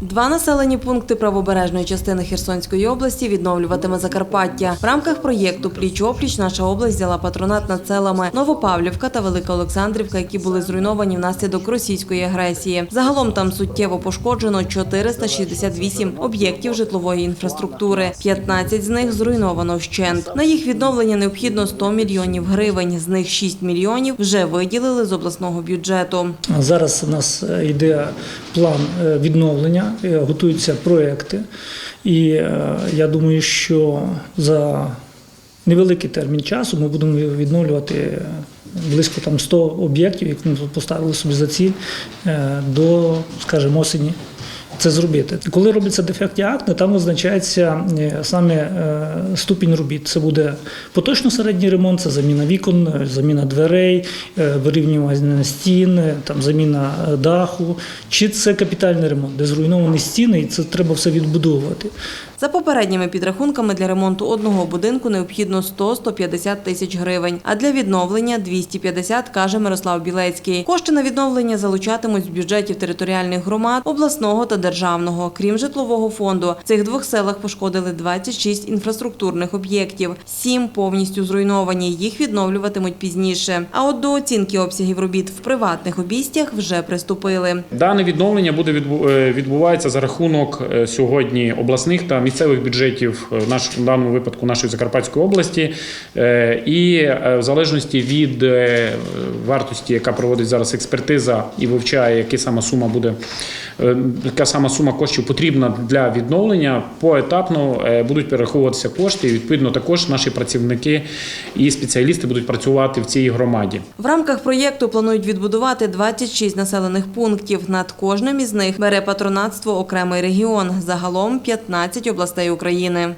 Два населені пункти правобережної частини Херсонської області відновлюватиме Закарпаття. В рамках проєкту Пліч-опліч наша область взяла патронат над селами Новопавлівка та Велика Олександрівка, які були зруйновані внаслідок російської агресії. Загалом там суттєво пошкоджено 468 об'єктів житлової інфраструктури. 15 з них зруйновано вщент. На їх відновлення необхідно 100 мільйонів гривень. З них 6 мільйонів вже виділили з обласного бюджету. Зараз у нас е, йде план е, відновлення, е, готуються проекти, і е, я думаю, що за невеликий термін часу ми будемо відновлювати близько там 100 об'єктів, які ми поставили собі за ціль е, до, скажімо, осені. Це зробити. Коли робляться дефектні акти, там визначається е, саме е, ступінь робіт. Це буде поточно середній ремонт, це заміна вікон, е, заміна дверей, вирівнювання стін, там заміна даху, чи це капітальний ремонт, де зруйновані стіни, і це треба все відбудовувати. За попередніми підрахунками для ремонту одного будинку необхідно 100-150 тисяч гривень, а для відновлення 250, каже Мирослав Білецький. Кошти на відновлення залучатимуть з бюджетів територіальних громад, обласного та державного. Крім житлового фонду, в цих двох селах пошкодили 26 інфраструктурних об'єктів, сім повністю зруйновані. Їх відновлюватимуть пізніше. А от до оцінки обсягів робіт в приватних обійстях вже приступили. Дане відновлення буде е, відбувається за рахунок е, сьогодні обласних та місцевих бюджетів е, в наш в даному випадку нашої Закарпатської області, Е, і е, в залежності від вартості, яка проводить зараз експертиза і вивчає, яка сама сума буде. Яка сама сума коштів потрібна для відновлення, поетапно будуть перераховуватися кошти. І відповідно також наші працівники і спеціалісти будуть працювати в цій громаді. В рамках проєкту планують відбудувати 26 населених пунктів. Над кожним із них бере патронатство окремий регіон. Загалом 15 областей України.